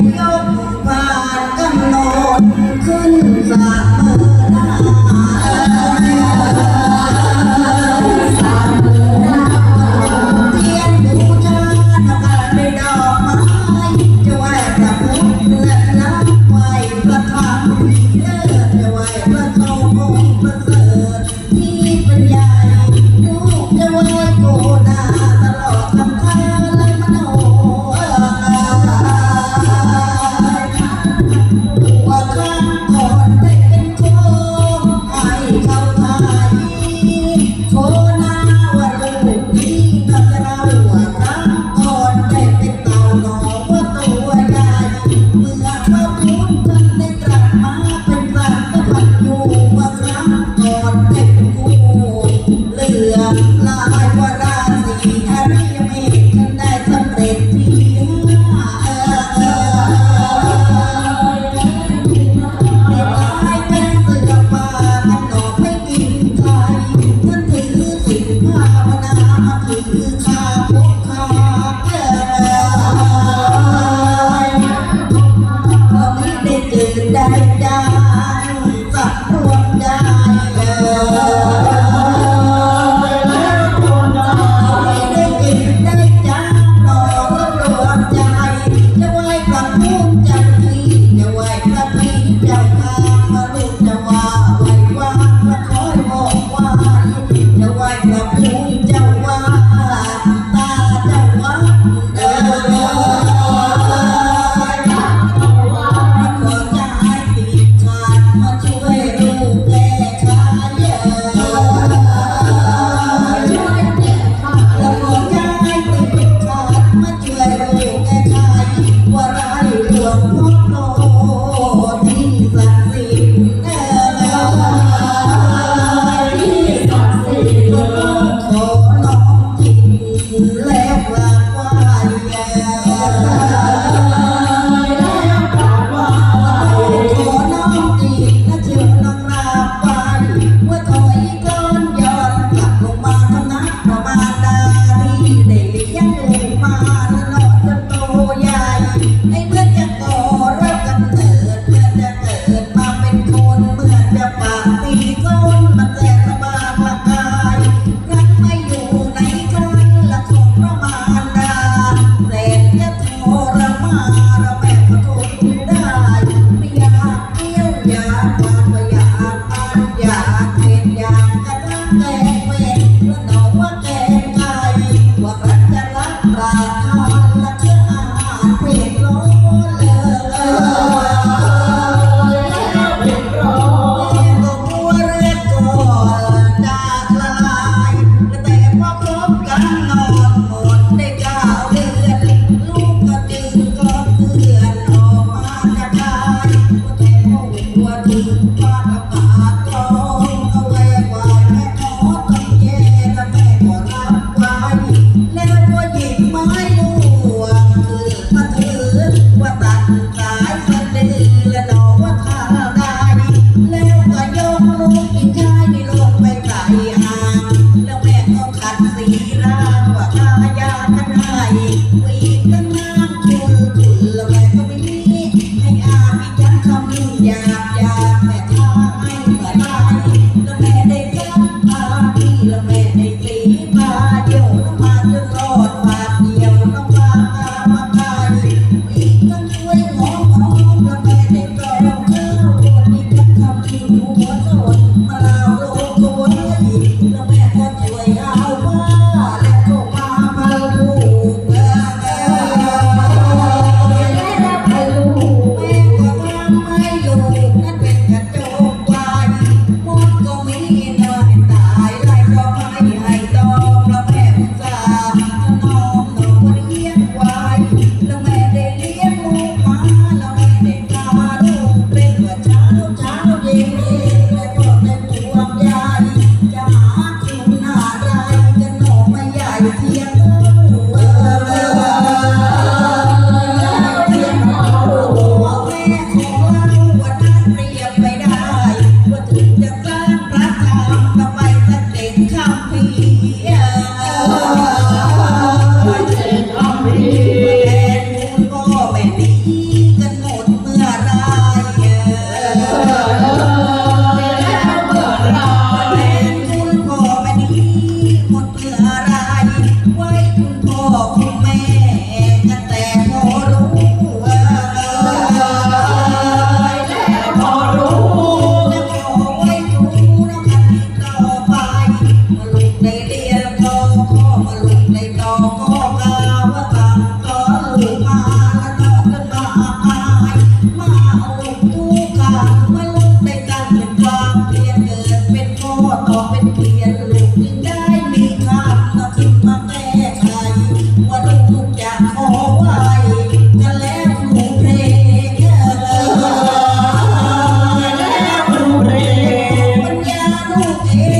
ยาวนาถือข้าพวกข้า Thank you. ต่อเป็นเกลียนลูกยิ่งได้มีคำนาทิมมาแก้ไขว่าลูกจะขอไหวกันแล้วรูเพลงออแล้ครูาลูกเอง